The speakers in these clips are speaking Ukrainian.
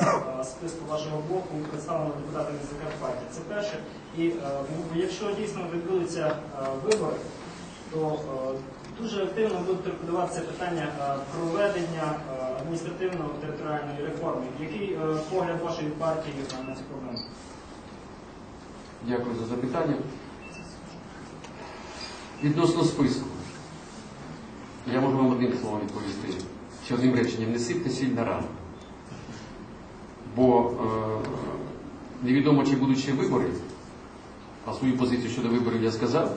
е, списку вашого блоку представлено депутатами Закарпаття. Це перше. І е, якщо дійсно відбудуться е, вибори, то дуже активно буде торпедуватися питання проведення адміністративно-територіальної реформи. Який погляд вашої партії на цю проблему? Дякую за запитання. Відносно списку. Я можу вам одним словом відповісти. Чи одним реченням не сипте сіль на рану. Бо е, невідомо, чи будуть ще вибори, а свою позицію щодо виборів я сказав.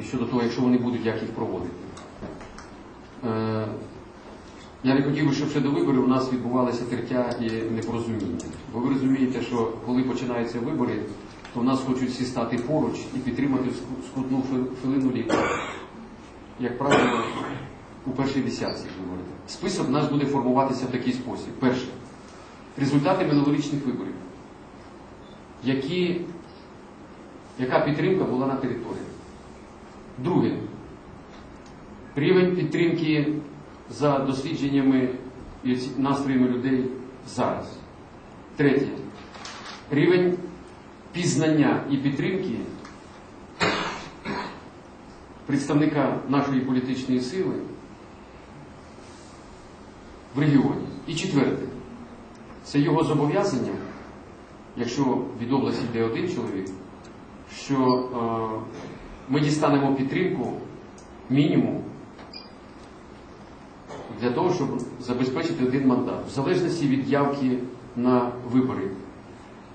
І щодо того, якщо вони будуть, як їх проводити. Е, я не хотів би, щоб ще до виборів у нас відбувалося тертя і непорозуміння. Бо ви розумієте, що коли починаються вибори, то в нас хочуть всі стати поруч і підтримати ску- скутну хвилину літа. Як правило, у першій десятці говорите. Список наш буде формуватися в такий спосіб. Перше. Результати минулорічних виборів. Які, яка підтримка була на території? Друге. Рівень підтримки за дослідженнями і настроями людей зараз. Третє. Рівень пізнання і підтримки представника нашої політичної сили в регіоні. І четверте. Це його зобов'язання, якщо від області йде один чоловік, що е, ми дістанемо підтримку мінімум для того, щоб забезпечити один мандат, в залежності від явки на вибори.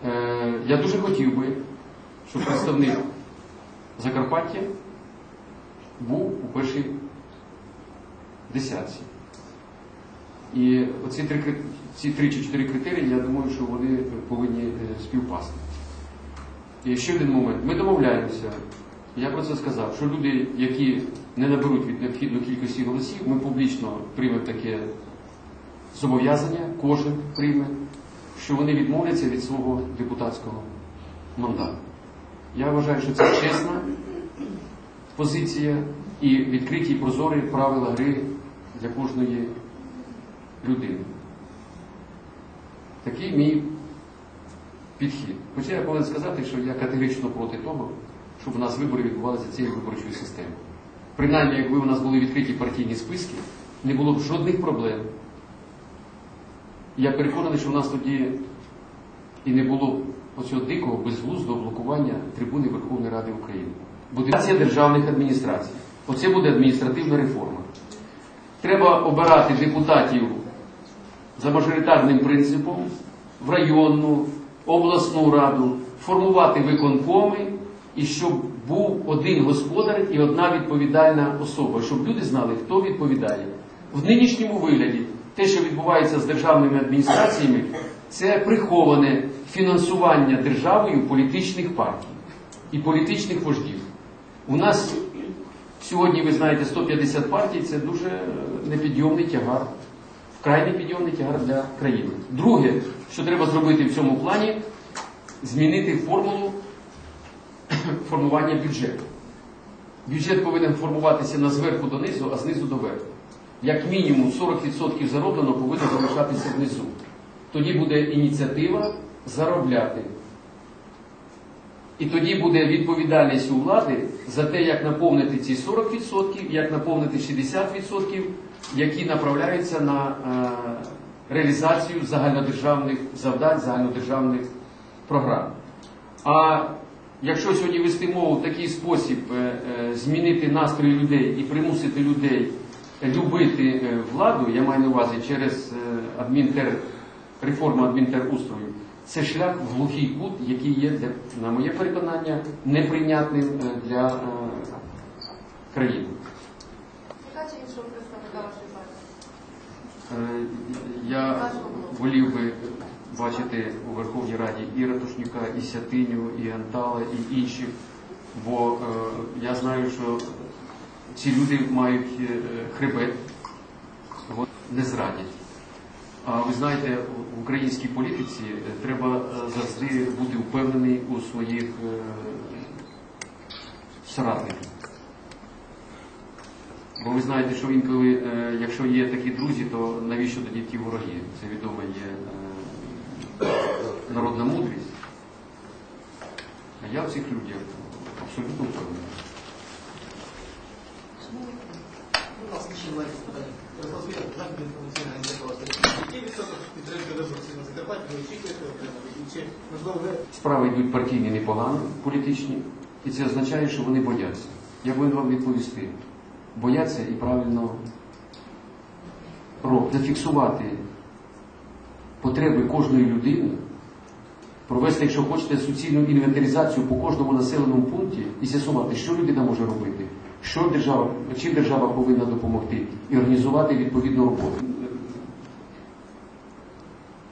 Е, я дуже хотів би, щоб представник Закарпаття був у першій десятці. І оці три, ці три чи чотири критерії, я думаю, що вони повинні е, співпасти. І ще один момент. Ми домовляємося, я про це сказав, що люди, які не наберуть від необхідної кількості голосів, ми публічно приймемо таке зобов'язання, кожен прийме, що вони відмовляться від свого депутатського мандату. Я вважаю, що це чесна позиція і відкриті і прозорі правила гри для кожної людини. Такий мій підхід. Хоча я повинен сказати, що я категорично проти того, щоб у нас вибори відбувалися цією виборчою системою. Принаймні, якби у нас були відкриті партійні списки, не було б жодних проблем. Я переконаний, що в нас тоді і не було б оцього дикого безглуздого блокування трибуни Верховної Ради України. Будується державних адміністрацій. Оце буде адміністративна реформа. Треба обирати депутатів за мажоритарним принципом в районну, обласну раду, формувати виконкоми і щоб був один господар і одна відповідальна особа, щоб люди знали, хто відповідає. В нинішньому вигляді те, що відбувається з державними адміністраціями, це приховане фінансування державою політичних партій і політичних вождів. У нас сьогодні, ви знаєте, 150 партій це дуже непідйомний тягар, вкрай непідйомний тягар для країни. Друге, що треба зробити в цьому плані, змінити формулу формування бюджету. Бюджет повинен формуватися не зверху донизу, а знизу до верху. Як мінімум 40% зароблено повинно залишатися внизу. Тоді буде ініціатива заробляти. І тоді буде відповідальність у влади за те, як наповнити ці 40%, як наповнити 60%, які направляються на е, реалізацію загальнодержавних завдань, загальнодержавних програм. А якщо сьогодні вести мову в такий спосіб, е, е, змінити настрої людей і примусити людей любити владу, я маю на увазі через адмінтер, реформу адмінтерустрою, це шлях в глухий кут, який є, для, на моє переконання, неприйнятним для країни. Іншого представника партії? Я волів би бачити у Верховній Раді і Ратушнюка, і Сятиню, і Антала, і інших, бо е, я знаю, що ці люди мають е, хребет, не зрадять. А ви знаєте, в українській політиці е, треба завжди бути впевнений у своїх соратників. Бо ви знаєте, що інколи, е, якщо є такі друзі, то навіщо тоді ті вороги? Це відома є е, народна мудрість. А я в цих людях абсолютно впевнений. Справи йдуть партійні непогано, політичні, і це означає, що вони бояться. Я повинен вам відповісти. Бояться і правильно зафіксувати потреби кожної людини, провести, якщо хочете, суцільну інвентаризацію по кожному населеному пункті і з'ясувати, що людина може робити, що держава, чим держава повинна допомогти, і організувати відповідну роботу.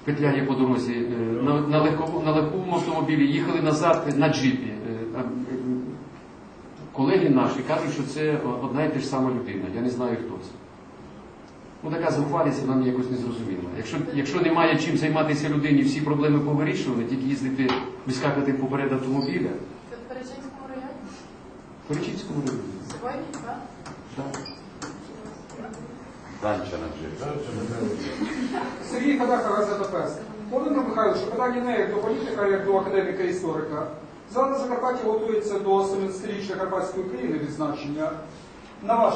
Петляє по дорозі е, на, на, легковому, на легковому автомобілі, їхали назад на джипі. Колеги наші кажуть, що це одна і та ж сама людина. Я не знаю, хто це. Ну, така зухвалість вона мені якось не зрозуміла. Якщо, якщо немає чим займатися людині, всі проблеми повирішували, тільки їздити, вискакати поперед автомобіля, Це в Перечинському районі? в Перечинському районі. Сьогодні, так? Так. Раніше на джипі. Сергій Кадаха, газета Пес. Володимир Михайлович, питання не як до політика, а як до академіка історика. Зараз Закарпаття готується до 70-річчя Карпатської України відзначення. На ваш